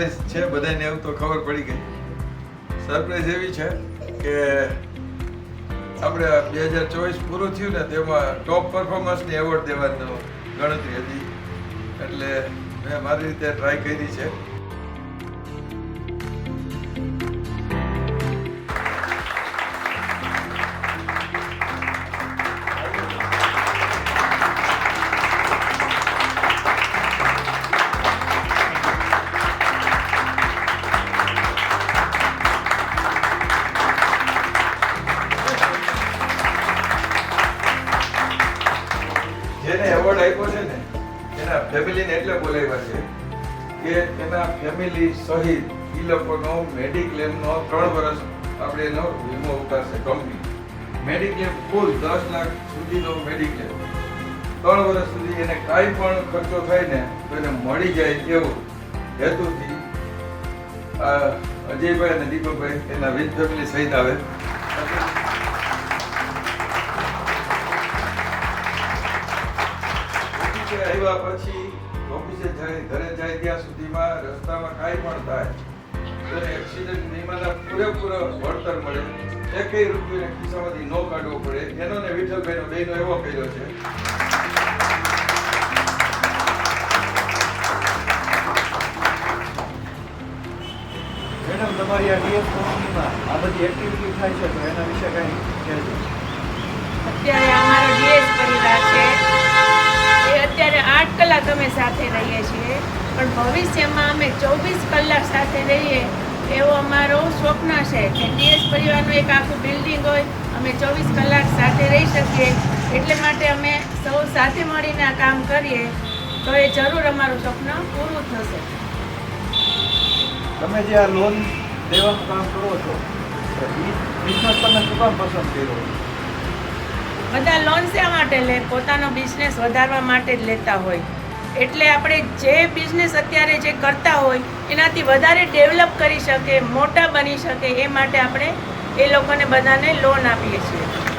છે બધાને એવું તો ખબર પડી ગઈ. સરપ્રાઈઝ એવી છે કે આપણે બે હજાર ચોવીસ પૂરું થયું ને તેમાં ટોપ પરફોર્મન્સની એવોર્ડ દેવાની ગણતરી હતી. એટલે મેં મારી રીતે ટ્રાય કરી છે. જેને એવોર્ડ આપ્યો છે ને, એના ફેમિલીને એટલે બોલાવ્યા છે કે એના ફેમિલી સહિત એ લોકોનો મેડિક્લેમનો ત્રણ વર્ષ આપણે એનો વીમો ઉતારશે કંપની મેડિક્લેમ કુલ દસ લાખ સુધીનો મેડિક્લેમ ત્રણ વર્ષ સુધી એને કાંઈ પણ ખર્ચો થાય ને, તો એને મળી જાય એવું હેતુથી અજયભાઈ અને દીપકભાઈ એના વિથ ફેમિલી સહિત આવે. ઓફિસે આવ્યા પછી ઓફિસે જાય ઘરે જાય ત્યાં સુધીમાં રસ્તામાં કાંઈ પણ થાય. તો એક્સિડન્ટ વીમાના પૂરેપૂરો વળતર મળે. એકેય રૂપિયા ખિસ્સામાંથી ન કાઢવો પડે. એનો ને વિઠ્ઠલભાઈનો બેનો એવો કર્યો છે. મેડમ તમારી આ ડીએસ કંપનીમાં આ બધી એક્ટિવિટી થાય છે તો એના વિશે કંઈ કહેજો. અત્યારે અમારો ડીએસ પરિવાર છે એ અત્યારે અમે સાથે રહીએ છીએ. પણ ભવિષ્યમાં અમે ચોવીસ કલાક સાથે રહીએ એવો અમારો સ્વપ્ન છે કે ટીએસ પરિવારનું એક આખું બિલ્ડિંગ હોય અમે ચોવીસ કલાક સાથે રહી શકીએ. એટલે માટે અમે સૌ સાથે મળીને આ કામ કરીએ. તો એ જરૂર અમારું સ્વપ્ન પૂરું થશે. તમે જે આ લોન દેવાનું કામ કરો છો બિઝનેસ તમે શું કામ પસંદ કર્યો? બધા લોન શા માટે લે? પોતાનો બિઝનેસ વધારવા માટે જ લેતા હોય. એટલે આપણે જે બિઝનેસ અત્યારે જે કરતા હોય, એનાથી વધારે ડેવલપ કરી શકે, મોટા બની શકે, એ માટે આપણે એ લોકોને બધાને લોન આપીએ છીએ.